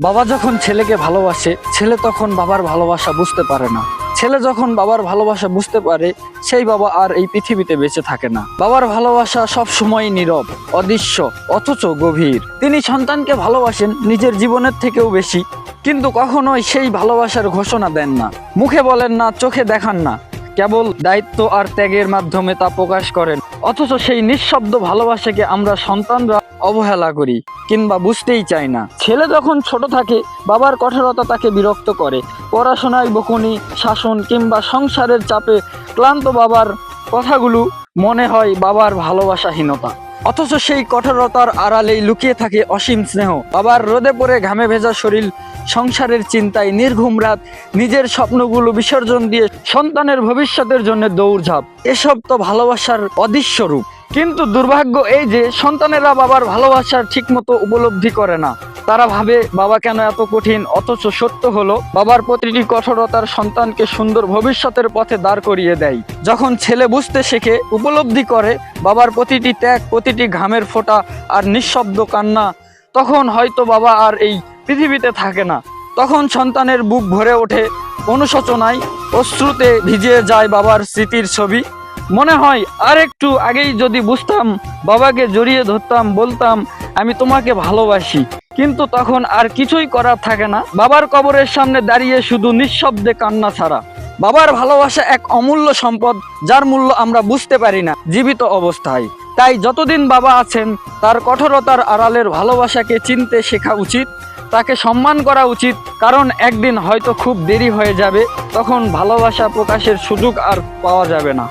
বাবা যখন ছেলেকে ভালোবাসে, ছেলে তখন বাবার ভালোবাসা বুঝতে পারে না। ছেলে যখন বাবার ভালোবাসা বুঝতে পারে, সেই বাবা আর এই পৃথিবীতে বেঁচে থাকে না। বাবার ভালোবাসা সব সময় নীরব, অদৃশ্য, অথচ গভীর। তিনি সন্তানকে ভালোবাসেন, নিজের জীবনের থেকেও বেশি, কিন্তু কখনোই সেই ভালোবাসার ঘোষণা দেন না। মুখে বলেন না, চোখে দেখান না। কেবল দায়িত্ব আর ত্যাগের মাধ্যমে তা প্রকাশ করেন। অথচ সেই নিঃশব্দ ভালোবাসাকে আমরা সন্তানরা অবহেলা করি, কিংবা বুঝতেই চাই না। ছেলে যখন ছোট থাকে, বাবার কঠোরতা তাকে বিরক্ত করে। পড়াশোনায় বকুনি, শাসন, কিংবা সংসারের চাপে ক্লান্ত বাবার কথাগুলো মনে হয় বাবার ভালোবাসাহীনতা। অথচ সেই কঠোরতার আড়ালেই লুকিয়ে থাকে অসীম স্নেহ। বাবার রোদে পড়ে ঘামে ভেজা শরীর, সংসারের চিন্তায় নির্ঘুম রাত, নিজের স্বপ্নগুলো বিসর্জন দিয়ে সন্তানের ভবিষ্যতের জন্য দৌড়ঝাঁপ। এসব তো ভালোবাসার অদৃশ্য রূপ। কিন্তু দুর্ভাগ্য এই যে সন্তানেরা বাবার ভালোবাসার ঠিকমতো উপলব্ধি করে না। তারা ভাবে, বাবা কেন এত কঠিন? অথচ সত্য হলো, বাবার প্রতিটি কঠোরতার সন্তানকে সুন্দর ভবিষ্যতের পথে দাঁড় করিয়ে দেয়। যখন ছেলে বুঝতে শেখে, উপলব্ধি করে বাবার প্রতিটি ত্যাগ, প্রতিটি ঘামের ফোঁটা আর নিঃশব্দ কান্না, তখন হয়তো বাবা আর এই পৃথিবীতে থাকে না। তখন সন্তানের বুক ভরে ওঠে অনুশোচনায়, অশ্রুতে ভিজিয়ে যায় বাবার স্মৃতির ছবি। মনে হয় আর একটু আগেই যদি বুঝতাম, বাবাকে জড়িয়ে ধরতাম, বলতাম, আমি তোমাকে ভালোবাসি। কিন্তু তখন আর কিছুই করার থাকে না। বাবার কবরের সামনে দাঁড়িয়ে শুধু নিঃশব্দে কান্না ছাড়া। বাবার ভালোবাসা এক অমূল্য সম্পদ, যার মূল্য আমরা বুঝতে পারি না, জীবিত অবস্থায়। তাই যতদিন বাবা আছেন, তার কঠোরতার আড়ালের ভালোবাসাকে চিনতে শেখা উচিত। তাকে সম্মান করা উচিত, কারণ একদিন হয়তো খুব দেরি হয়ে যাবে, তখন ভালোবাসা প্রকাশের সুযোগ আর পাওয়া যাবে না।